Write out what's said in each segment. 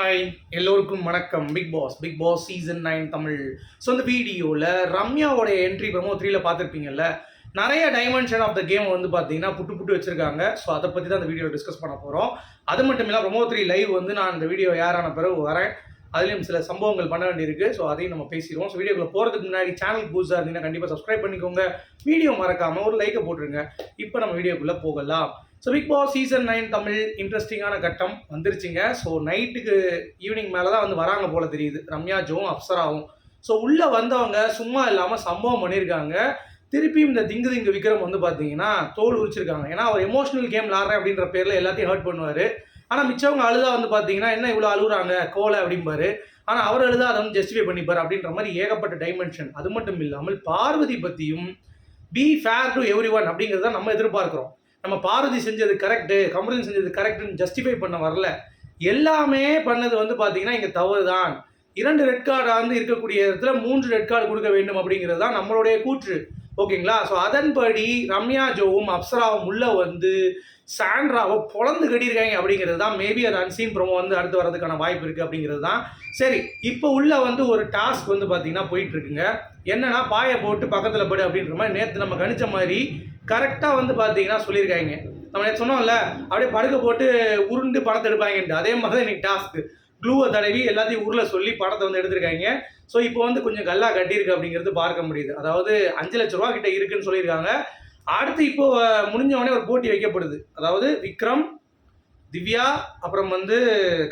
Hi எல்லோருக்கும் வணக்கம். Big boss big boss season nine Tamil. So இந்த வீடியோவில் ரம்யாவோடைய என்ட்ரி ப்ரமோ த்ரீல பார்த்துருப்பீங்கல்ல நிறைய டைமென்ஷன் ஆஃப் த கேம் வந்து பார்த்தீங்கன்னா புட்டு புட்டு வச்சிருக்காங்க. ஸோ அதை பற்றி தான் இந்த வீடியோ டிஸ்கஸ் பண்ண போகிறோம் அது மட்டும் இல்லாமல் ப்ரமோ த்ரீ லைவ் வந்து நான் இந்த வீடியோ யாரான பிறகு வரேன். அதுலேயும் சில சம்பவங்கள் பண்ண வேண்டியிருக்கு. ஸோ அதையும் நம்ம பேசிடுவோம். ஸோ வீடியோக்குள்ள போகிறதுக்கு முன்னாடி சேனல் புதுசாக இருந்தீங்கன்னா கண்டிப்பாக சப்ஸ்கிரைப் பண்ணிக்கோங்க. வீடியோ மறக்காமல் ஒரு லைக்கை போட்டுருங்க. இப்போ நம்ம வீடியோக்குள்ளே போகலாம். So big boss season nine Tamil இன்ட்ரெஸ்டிங்கான கட்டம் வந்துருச்சுங்க. ஸோ நைட்டுக்கு ஈவினிங் மேலே தான் வந்து வராங்க போல தெரியுது. ரம்யா ஜோவும் அப்சராவும். ஸோ உள்ளே வந்தவங்க சும்மா இல்லாமல் சம்பவம் பண்ணியிருக்காங்க திருப்பியும் இந்த திங்கு திங்கு விக்ரம் வந்து பார்த்தீங்கன்னா தோல் உரிச்சிருக்காங்க. ஏன்னா அவர் எமோஷனல் கேம் விளாட்றேன் அப்படின்ற பேரில் எல்லாத்தையும் ஹர்ட் பண்ணுவார். ஆனால் மிச்சவங்க அழுதா வந்து பார்த்தீங்கன்னா என்ன இவ்வளோ அழுகுறாங்க? கோலை அப்படிம்பாரு. ஆனால் அவர் அழுதா அதை வந்து ஜஸ்டிஃபை பண்ணிப்பார் அப்படின்ற மாதிரி ஏகப்பட்ட டைமென்ஷன் அது மட்டும் இல்லாமல் பார்வதி பற்றியும் be fair to everyone அப்படிங்கிறத நம்ம எதிர்பார்க்குறோம். நம்ம பாரதி செஞ்சது கரெக்டு கமருதீன் செஞ்சது கரெக்டுன்னு ஜஸ்டிஃபை பண்ண வரல. எல்லாமே பண்ணது வந்து பார்த்தீங்கன்னா இங்கே தவறு தான் இரண்டு ரெட் கார்டாக வந்து இருக்கக்கூடிய இடத்துல மூன்று ரெட் கார்டு கொடுக்க வேண்டும் அப்படிங்கிறது தான் நம்மளுடைய கூற்று. ஓகேங்களா? ஸோ அதன்படி ரம்யா ஜோவும் அப்சராவும் உள்ளே வந்து சாண்ட்ராவை பொழந்து கட்டியிருக்காங்க அப்படிங்கிறது தான். மேபி அது அன்சீன் ப்ரோமோ வந்து அடுத்து வரதுக்கான வாய்ப்பு இருக்குது அப்படிங்கிறது தான். சரி இப்போ உள்ள வந்து ஒரு டாஸ்க் வந்து பார்த்தீங்கன்னா போயிட்டுருக்குங்க. என்னென்னா என்னன்னா பாயை போட்டு பக்கத்தில் படு அப்படின்ற மாதிரி நேற்று நம்ம கணிச்ச மாதிரி கரெக்டாக வந்து பார்த்தீங்கன்னா சொல்லியிருக்காங்க. நம்ம நேற்று சொன்னோம்ல அப்படியே படுக்க போட்டு உருண்டு பணத்தை எடுப்பாங்கன்ட்டு. அதே மாதிரி தான் இன்னைக்கு டாஸ்க்கு க்ளூவை தடவி எல்லாத்தையும் ஊரில் சொல்லி படத்தை வந்து எடுத்திருக்காங்க. ஸோ இப்போ வந்து கொஞ்சம் கல்லா கட்டியிருக்கு அப்படிங்கிறது பார்க்க முடியுது. அதாவது அஞ்சு லட்ச ரூபா கிட்ட இருக்குன்னு சொல்லியிருக்காங்க. அடுத்து இப்போ முடிஞ்சவொடனே உடனே ஒரு போட்டி வைக்கப்படுது. அதாவது விக்ரம் திவ்யா அப்புறம் வந்து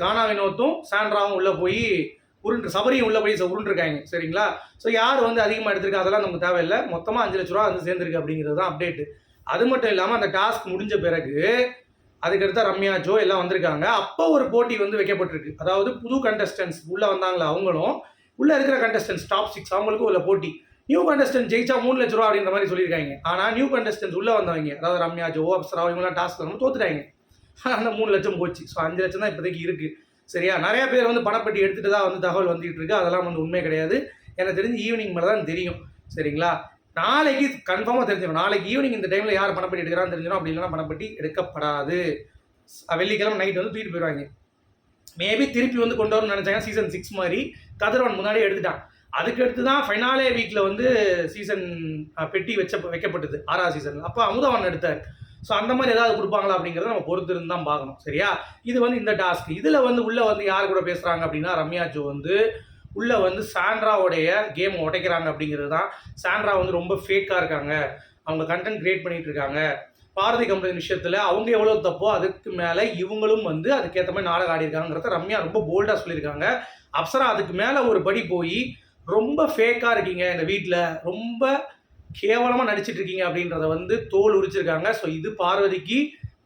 கானா வினோத்தும் சாண்ட்ராவும் உள்ளே போய் உருண்டு சபரியும் உள்ளே போய் உருண்டுருக்காங்க. சரிங்களா? ஸோ யார் வந்து அதிகமாக எடுத்திருக்கா அதெல்லாம் நமக்கு தேவையில்லை. மொத்தமாக அஞ்சு லட்ச ரூபா வந்து சேர்ந்துருக்கு அப்படிங்கிறது தான் அப்டேட்டு அது மட்டும் இல்லாமல் அந்த டாஸ்க் முடிஞ்ச பிறகு அதுக்கடுத்து ரம்யா ஜோ எல்லாம் வந்திருக்காங்க. அப்போ ஒரு போட்டி வந்து வைக்கப்பட்டிருக்கு. அதாவது புது கண்டஸ்டன்ஸ் உள்ளே வந்தாங்களா அவங்களும் உள்ளே இருக்கிற கண்டஸ்டன்ஸ் டாப் சிக்ஸ் அவங்களுக்கும் உள்ள போட்டி. நியூ கண்டஸ்டன்ட் ஜெயிச்சா மூணு லட்ச ரூபா அப்படின்ற மாதிரி சொல்லியிருக்காங்க. ஆனால் நியூ கண்டஸ்டன்ஸ் உள்ளே வந்தவங்க அதாவது ரம்யா ஜோ அப்சரா இவங்களாம் டாஸ்க் வந்து தோத்துட்டாங்க. அந்த மூணு லட்சம் போச்சு. ஸோ அஞ்சு லட்சம் தான் இப்போதைக்கு இருக்குது சரியா? நிறைய பேர் வந்து பணப்பட்டி எடுத்துகிட்டு தான் வந்து தகவல் வந்துகிட்டு இருக்கு. அதெல்லாம் வந்து உண்மை கிடையாது. எனக்கு தெரிஞ்சு ஈவினிங் மேலே தான் தெரியும். சரிங்களா? நாளைக்கு கன்ஃபார்மாக தெரிஞ்சிடும் நாளைக்கு ஈவினிங் இந்த டைமில் யார் பணப்பட்டி எடுக்கிறான்னு தெரிஞ்சிடும் அப்படி இல்லைன்னா பணப்பட்டி எடுக்கப்படாது. வெள்ளிக்கிழமை நைட் வந்து தூக்கிட்டு போயிடுவாங்க. மேபி திருப்பி வந்து கொண்டு வரணும்னு நினச்சாங்க சீசன் சிக்ஸ் மாதிரி கதிரவன் முன்னாடியே எடுத்துட்டான். அதுக்கு அடுத்து தான் ஃபைனாலே வீக்கில் வந்து சீசன் பெட்டி வச்ச வைக்கப்பட்டது. ஆறாவது சீசன் அப்போ அமுதவன் எடுத்தார். ஸோ அந்த மாதிரி ஏதாவது கொடுப்பாங்களா அப்படிங்கிறத நம்ம பொறுத்து இருந்து தான் பார்க்கணும். சரியா? இது வந்து இந்த டாஸ்க் இதில் வந்து உள்ளே வந்து யார் கூட பேசுகிறாங்க அப்படின்னா ரம்யா ஜோ வந்து உள்ளே வந்து சாண்ட்ராவுடைய கேம் உடைக்கிறாங்க அப்படிங்கிறது தான் சாண்ட்ரா வந்து ரொம்ப ஃபேக்காக இருக்காங்க. அவங்க கண்டென்ட் கிரியேட் பண்ணிகிட்டு இருக்காங்க. பாரதி கம்பெனி விஷயத்தில் அவங்க எவ்வளோ தப்போ அதுக்கு மேலே இவங்களும் வந்து அதுக்கேற்ற மாதிரி நாடகம் ஆடிருக்காங்கிறத ரம்யா ரொம்ப போல்டாக சொல்லியிருக்காங்க. அப்சரா அதுக்கு மேலே ஒரு படி போய் ரொம்ப ஃபேக்காக இருக்கீங்க இந்த வீட்டில் ரொம்ப கேவலமாக நடிச்சிட்டு இருக்கீங்க அப்படின்றத வந்து தோல் உரிச்சிருக்காங்க. ஸோ இது பார்வதிக்கு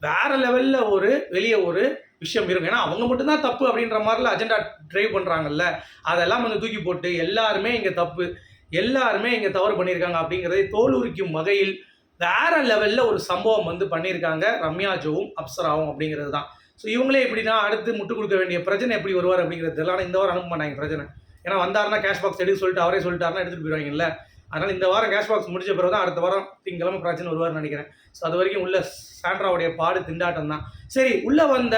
வேற லெவலில் ஒரு வெளியே ஒரு விஷயம் இருக்கும். ஏன்னா அவங்க மட்டும்தான் தப்பு அப்படின்ற மாதிரில அஜெண்டா ட்ரைவ் பண்ணுறாங்கல்ல அதெல்லாம் வந்து தூக்கி போட்டு எல்லாருமே இங்கே தப்பு எல்லாருமே இங்கே தவறு பண்ணியிருக்காங்க அப்படிங்கிறதை தோல் உரிக்கும் வகையில் வேற லெவலில் ஒரு சம்பவம் வந்து பண்ணியிருக்காங்க ரம்யா ஜோவும் அப்சராவும் அப்படிங்கிறது தான். ஸோ இவங்களே எப்படின்னா அடுத்து முட்டு கொடுக்க வேண்டிய பிரச்சனை எப்படி வருவார் அப்படிங்கிறது தெரியல ஆனால் இந்த வாரம் அனுப்ப மாட்டாங்க பிரச்சனை. ஏன்னா வந்தாருன்னா கேஷ் பாக்ஸ் எடுக்க சொல்லிட்டு அவரே சொல்லிட்டாருன்னா எடுத்துகிட்டு போயிடுவாங்கல்ல அதனால் இந்த வாரம் கேஷ் பாக்ஸ் முடிஞ்ச பிறகு தான் அடுத்த வாரம் திங்கிழமை பிரச்சனை வருவார்னு நினைக்கிறேன். ஸோ அது வரைக்கும் உள்ள சாண்ட்ராவுடைய பாடு திண்டாட்டம் தான். சரி உள்ளே வந்த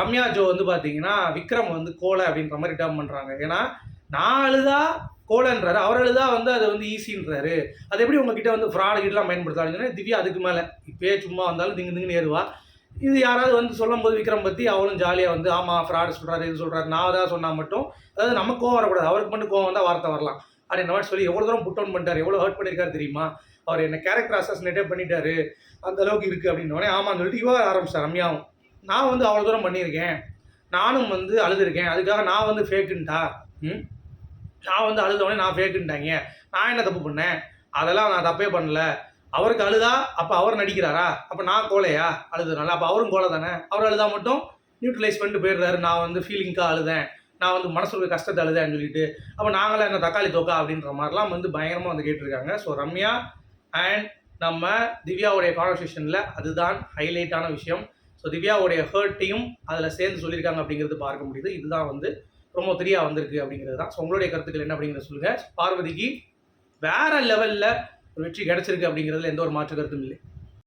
ரம்யா ஜோ வந்து பார்த்தீங்கன்னா விக்ரம் வந்து கோலை அப்படின்ற மாதிரி டேம் பண்ணுறாங்க ஏன்னா நான் அழுதா கோலன்றாரு. அவர் அழுதா வந்து அதை வந்து ஈஸின்றாரு. அது எப்படி உங்ககிட்ட வந்து ஃப்ராடு கிட்டலாம் பயன்படுத்தாங்கன்னா திவ்யா அதுக்கு மேலே. இப்பயே சும்மா வந்தாலும் திங்கு திங்குன்னு ஏறுவா. இது யாராவது வந்து சொல்லும்போது விக்ரம் பற்றி அவளும் ஜாலியாக வந்து ஆமாம் ஃப்ராடு சொல்கிறாரு இது சொல்கிறாரு நான் தான் சொன்னால் மட்டும் அதாவது நம்ம கோவம் வரக்கூடாது. அவருக்கு மட்டும் கோவம் வந்தால் வார்த்தை வரலாம். அப்படின்ற மாதிரி சொல்லி எவ்வளோ தூரம் புட் டவுன் பண்ணிட்டார் எவ்வளோ ஹர்ட் பண்ணியிருக்காரு தெரியுமா? அவர் என்ன கேரக்டர் அசாசினேட்டே பண்ணிட்டாரு அந்த அளவுக்கு இருக்குது அப்படின்னோடனே ஆமான்னு சொல்லிட்டு இவ ஆரம்பிச்சார் ரம்யாவும். நான் வந்து அவ்வளோ தூரம் பண்ணியிருக்கேன். நானும் வந்து அழுதுருக்கேன். அதுக்காக நான் வந்து ஃபேக்குன்ட்டா ம்? நான் வந்து அழுதவொடனே நான் ஃபேக்குன்ட்டாங்க நான் என்ன தப்பு பண்ணேன்? அதெல்லாம் நான் தப்பே பண்ணல. அவருக்கு அழுதா? அப்போ அவர் நடிக்கிறாரா? அப்போ நான் கோலையா அழுதுனால அப்போ அவரும் கோலை தானே அவர் அழுதா மட்டும் நியூட்ரலைஸ் பண்ணிட்டு போயிடுறாரு. நான் வந்து ஃபீலிங்காக அழுதேன். நான் வந்து மனசுல கஷ்டத்தை அழுதேன்னு சொல்லிட்டு அப்போ நாங்களாம் என்ன தக்காளி தோக்கா அப்படின்ற மாதிரிலாம் வந்து பயங்கரமாக வந்து கேட்டிருக்காங்க. ஸோ ரம்யா அண்ட் நம்ம திவ்யாவுடைய கான்வர்சேஷனில் அதுதான் ஹைலைட்டான விஷயம். ஸோ திவ்யாவுடைய ஹர்ட்டையும் அதில் சேர்ந்து சொல்லியிருக்காங்க அப்படிங்கிறது பார்க்க முடியுது. இதுதான் வந்து ரொம்ப த்ரீயாக வந்திருக்கு அப்படிங்கிறது தான். ஸோ உங்களுடைய கருத்துக்கள் என்ன அப்படிங்கிறத சொல்லுங்கள் பார்வதிக்கு வேற லெவலில் ஒரு வெற்றி கிடைச்சிருக்கு அப்படிங்கிறதுல எந்த ஒரு மாற்று கருத்தும் இல்லை.